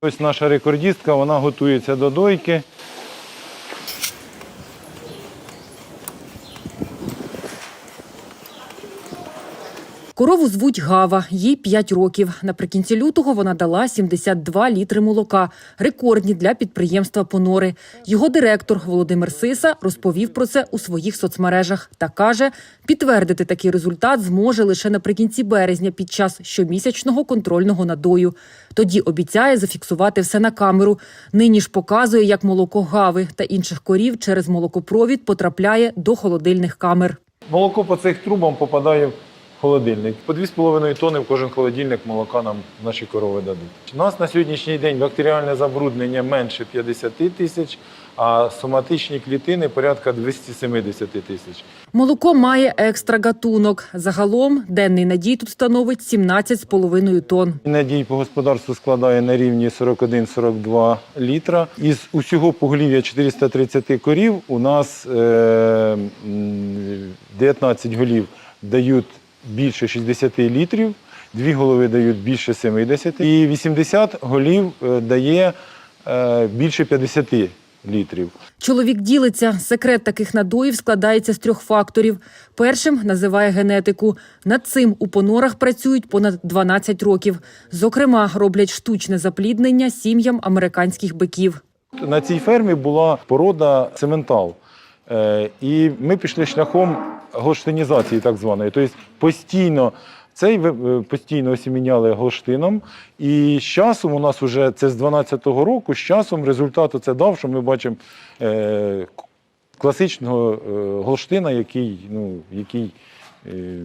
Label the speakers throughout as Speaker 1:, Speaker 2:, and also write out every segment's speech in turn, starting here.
Speaker 1: Ось наша рекордістка, вона готується до дойки.
Speaker 2: Корову звуть Гава, їй 5 років. Наприкінці лютого вона дала 72 літри молока, рекордні для підприємства Понори. Його директор Володимир Сиса розповів про це у своїх соцмережах та каже, підтвердити такий результат зможе лише наприкінці березня під час щомісячного контрольного надою. Тоді обіцяє зафіксувати все на камеру. Нині ж показує, як молоко Гави та інших корів через молокопровід потрапляє до холодильних камер.
Speaker 1: Молоко по цих трубам попадає холодильник. По 2,5 тонни в кожен холодильник молока нам наші корови дадуть. У нас на сьогоднішній день бактеріальне забруднення менше 50 тисяч, а соматичні клітини порядка 270 тисяч.
Speaker 2: Молоко має екстра гатунок. Загалом денний надій тут становить 17,5 тонн.
Speaker 1: Надій по господарству складає на рівні 41-42 літра. Із усього поголів'я 430 корів у нас е, 19 голів дають більше 60 літрів, дві голови дають більше 70 і 80 голів е, дає е, більше 50 літрів.
Speaker 2: Чоловік ділиться. Секрет таких надоїв складається з трьох факторів. Першим називає генетику. Над цим у понорах працюють понад 12 років. Зокрема, роблять штучне запліднення сім'ям американських биків.
Speaker 1: На цій фермі була порода цементал. Е, І ми пішли шляхом голштинізації, так званої. Тобто постійно цей е, постійно осіміняли голштином. І з часом у нас вже це з 12-го року, з часом результат це дав, що ми бачимо е, класичного е, голштина, який, ну, який е,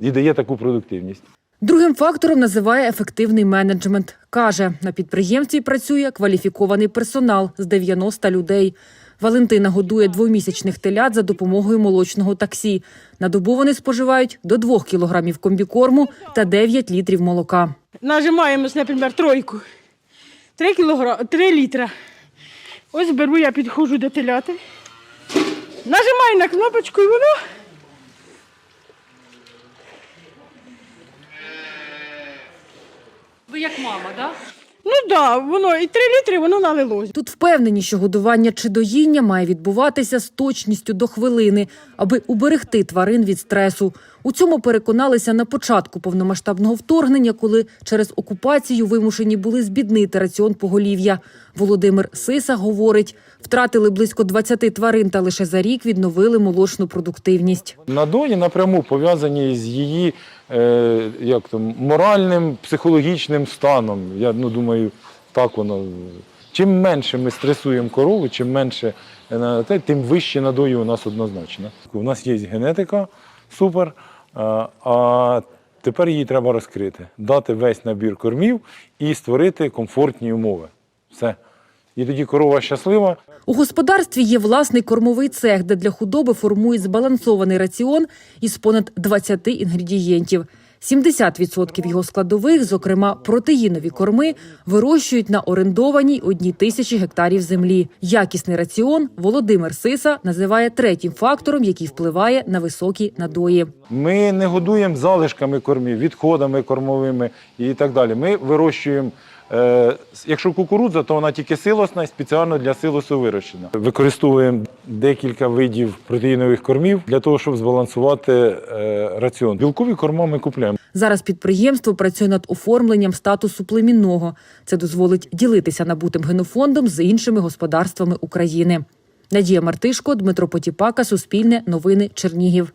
Speaker 1: і дає таку продуктивність.
Speaker 2: Другим фактором називає ефективний менеджмент. Каже, на підприємстві працює кваліфікований персонал з 90 людей. Валентина годує двомісячних телят за допомогою молочного таксі. На добу вони споживають до 2 кілограмів комбікорму та 9 літрів молока.
Speaker 3: Нажимаємо, наприклад, тройку. 3, кілогра... 3 літра. Ось беру, я підходжу до теляти. Нажимаю на кнопочку і воно.
Speaker 2: Ви як мама, да?
Speaker 3: Ну да, воно і 3 літри воно налилось.
Speaker 2: Тут впевнені, що годування чи доїння має відбуватися з точністю до хвилини, аби уберегти тварин від стресу. У цьому переконалися на початку повномасштабного вторгнення, коли через окупацію вимушені були збіднити раціон поголів'я. Володимир Сиса говорить, втратили близько 20 тварин та лише за рік відновили молочну продуктивність.
Speaker 1: Надої напряму пов'язані з її е, як там, моральним, психологічним станом. Я ну, думаю, так воно. Чим менше ми стресуємо корову, чим менше е, тим вищі надої у нас однозначно. У нас є генетика, супер. А, а тепер її треба розкрити, дати весь набір кормів і створити комфортні умови. Все. І тоді корова щаслива,
Speaker 2: У господарстві є власний кормовий цех, де для худоби формують збалансований раціон із понад 20 інгредієнтів. 70% його складових, зокрема протеїнові корми, вирощують на орендованій одній тисячі гектарів землі. Якісний раціон Володимир Сиса називає третім фактором, який впливає на високі надої.
Speaker 1: Ми не годуємо залишками кормів, відходами кормовими і так далі. Ми вирощуємо. Е, Якщо кукурудза, то вона тільки силосна і спеціально для силосу вирощена. Використовуємо декілька видів протеїнових кормів для того, щоб збалансувати е, раціон. Білкові корма ми купуємо.
Speaker 2: Зараз підприємство працює над оформленням статусу племінного. Це дозволить ділитися набутим генофондом з іншими господарствами України. Надія Мартишко, Дмитро Потіпака, Суспільне, Новини, Чернігів.